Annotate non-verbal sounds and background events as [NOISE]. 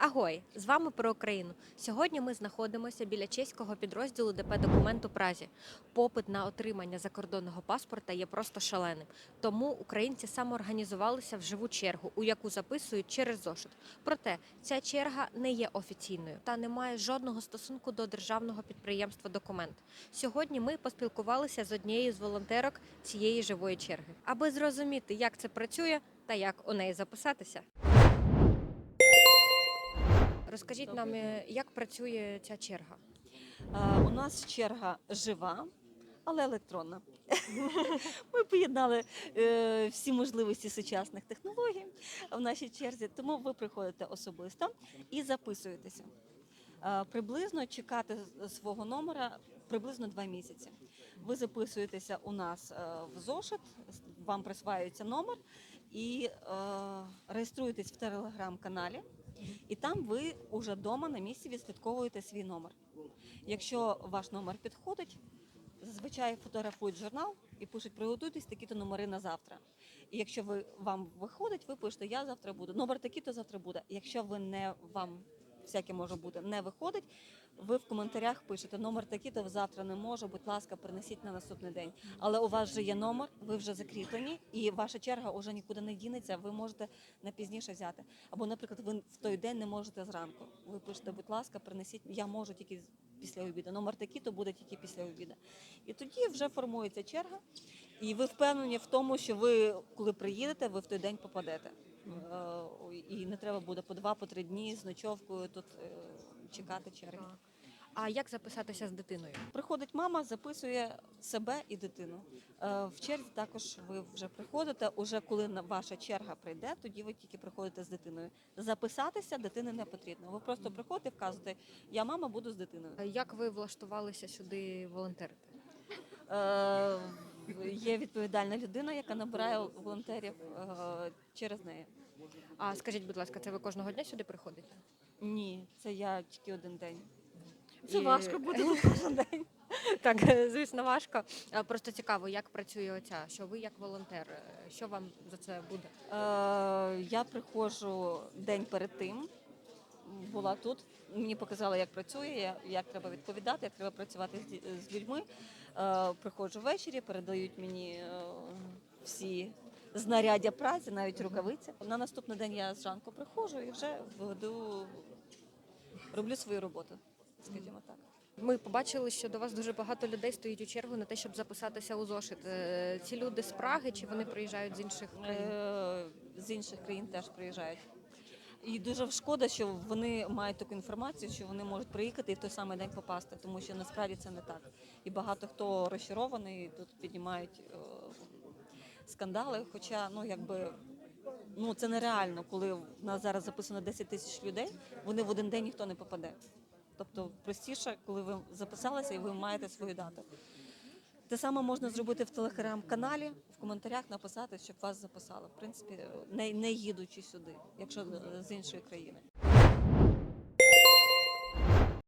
Агой, з вами про Україну. Сьогодні ми знаходимося біля чеського підрозділу ДП «Документ у Празі. Попит на отримання закордонного паспорта є просто шаленим. Тому українці самоорганізувалися в живу чергу, у яку записують через зошит. Проте ця черга не є офіційною та не має жодного стосунку до державного підприємства Документ. Сьогодні ми поспілкувалися з однією з волонтерок цієї живої черги, аби зрозуміти, як це працює та як у неї записатися. Розкажіть нам, е, як працює ця черга? У нас черга жива, але електронна. [LAUGHS] Ми поєднали е, всі можливості сучасних технологій в нашій черзі, тому ви приходите особисто і записуєтеся. Приблизно чекати свого номера приблизно два місяці. Ви записуєтеся у нас е, в зошит, вам присваюється номер і реєструєтесь в телеграм-каналі. І там ви уже вдома на місці відслідковуєте свій номер. Якщо ваш номер підходить, зазвичай фотографують журнал і пишуть приготуйтесь такі-то номери на завтра. І якщо ви вам виходить, ви пишете Я завтра буду. Номер такий-то завтра буде. Якщо ви не вам всяке може бути не виходить, ви в коментарях пишете номер такий-то завтра не можу. Будь ласка, принесіть на наступний день. Але у вас вже є номер, ви вже закріплені, і ваша черга вже нікуди не дінеться. Ви можете на пізніше взяти. Або, наприклад, ви в той день не можете зранку. Ви пишете, будь ласка, принесіть. Я можу тільки після обіду. Номер такий, то буде тільки після обіду. І тоді вже формується черга, і ви впевнені в тому, що ви, коли приїдете, ви в той день попадете. Е, І не треба буде по два, по три дні з ночовкою тут е, чекати черги. А як записатися з дитиною? Приходить мама, записує себе і дитину. Е, В черзі також ви вже приходите. Уже коли ваша черга прийде, тоді ви тільки приходите з дитиною. Записатися дитини не потрібно. Ви просто приходите, і вказуєте, я мама буду з дитиною. Як ви влаштувалися сюди волонтерити? Е, Є відповідальна людина, яка набирає волонтерів е, через неї. А скажіть, будь ласка, це ви кожного дня сюди приходите? Ні, це я тільки один день. Це І- важко буде [LAUGHS] кожен день. Так, звісно, важко. Просто цікаво, як працює оця, що ви як волонтер, е, що вам за це буде? Е, Я приходжу день перед тим. Була тут. Мені показали, як працює, я- як треба відповідати, як треба працювати з людьми. Е, Приходжу ввечері, передають мені е, всі знаряддя праці, навіть рукавиці. На наступний день я зранку приходжу і вже веду, роблю свою роботу, скажімо так. Ми побачили, що до вас дуже багато людей стоїть у чергу на те, щоб записатися у зошит. Е, Ці люди з Праги чи вони приїжджають з інших країн? З інших країн теж приїжджають. І дуже шкода, що вони мають таку інформацію, що вони можуть приїхати і в той самий день попасти, тому що насправді це не так. І багато хто розчарований, тут піднімають е, скандали. Хоча, ну якби ну це нереально, коли в нас зараз записано 10 тисяч людей, вони в один день ніхто не попаде. Тобто простіше, коли ви записалися і ви маєте свою дату. Те саме можна зробити в телеграм-каналі, в коментарях написати, щоб вас записали. В принципі, не, не їдучи сюди, якщо з іншої країни.